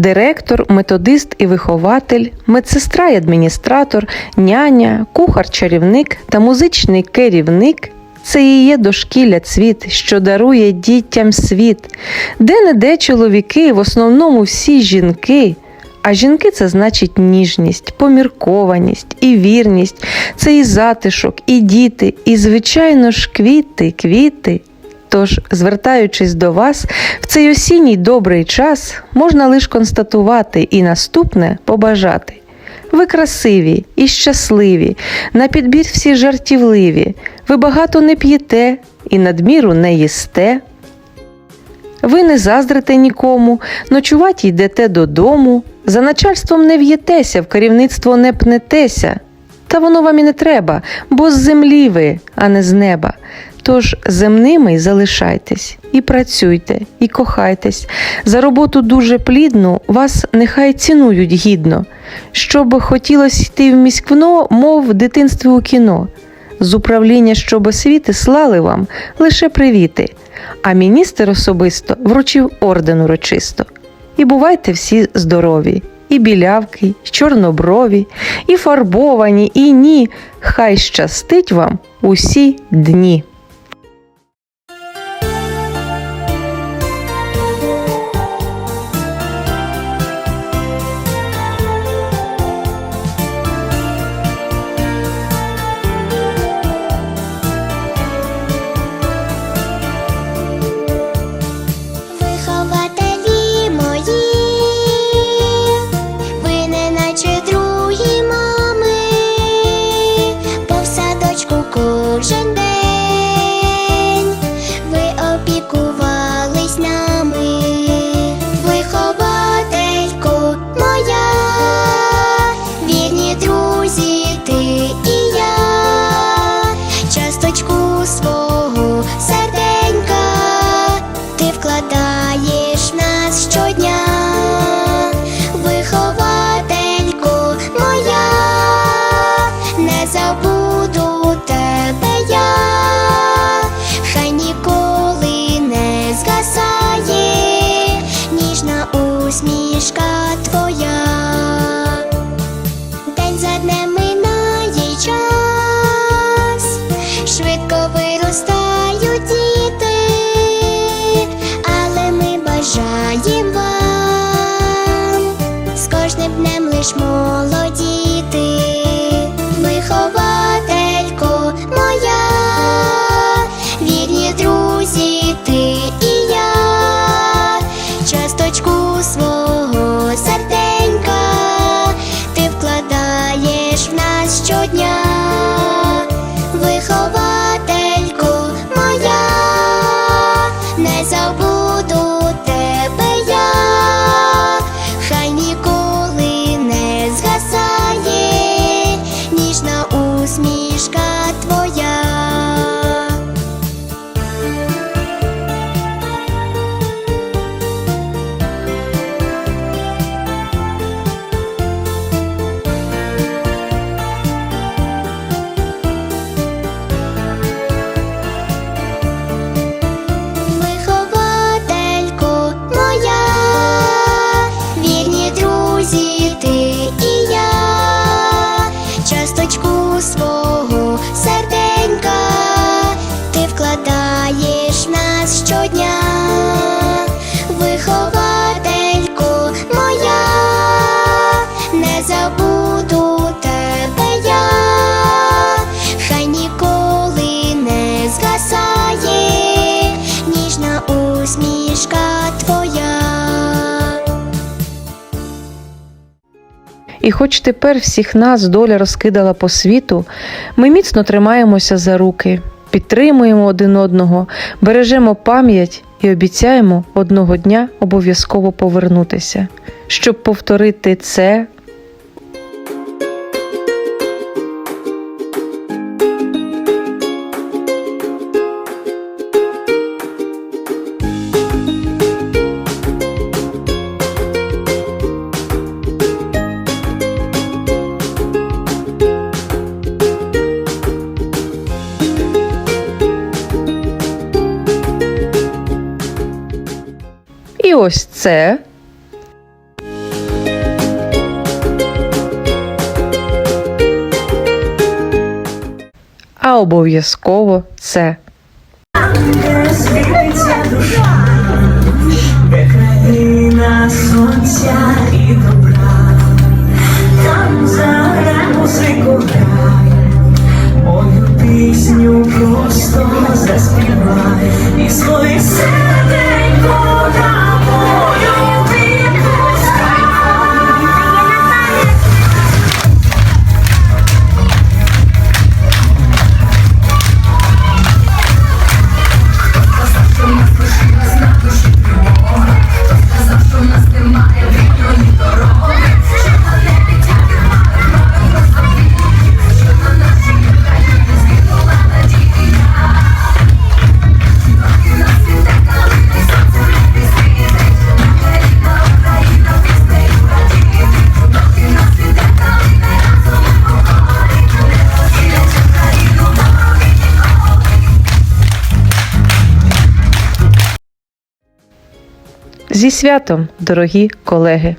директор, методист і вихователь, медсестра і адміністратор, няня, кухар-чарівник та музичний керівник. Це є дошкілля цвіт, що дарує дітям світ, де не де чоловіки, в основному всі жінки. А жінки це значить ніжність, поміркованість і вірність, це і затишок, і діти, і, звичайно ж, квіти, квіти. Тож, звертаючись до вас, в цей осінній добрий час можна лише констатувати і наступне побажати. Ви красиві і щасливі, на підбір всі жартівливі, ви багато не п'єте і надміру не їсте. Ви не заздрите нікому, ночувати йдете додому, за начальством не в'єтеся, в керівництво не пнетеся. Та воно вам і не треба, бо з землі ви, а не з неба. Тож земними залишайтесь, і працюйте, і кохайтесь. За роботу дуже плідну вас нехай цінують гідно, щоб хотілося йти в міськвно, мов в дитинстві у кіно. З управління щоб освіти слали вам лише привіти, а міністр особисто вручив орден урочисто. І бувайте всі здорові, і білявки, і чорноброві, і фарбовані, і ні. Хай щастить вам усі дні. version. Щодня, І хоч тепер всіх нас доля розкидала по світу, ми міцно тримаємося за руки, підтримуємо один одного, бережемо пам'ять і обіцяємо одного дня обов'язково повернутися, щоб повторити це. ось це. А обов'язково це. душа, Країна сонця і добра. Зі святом, дорогі колеги!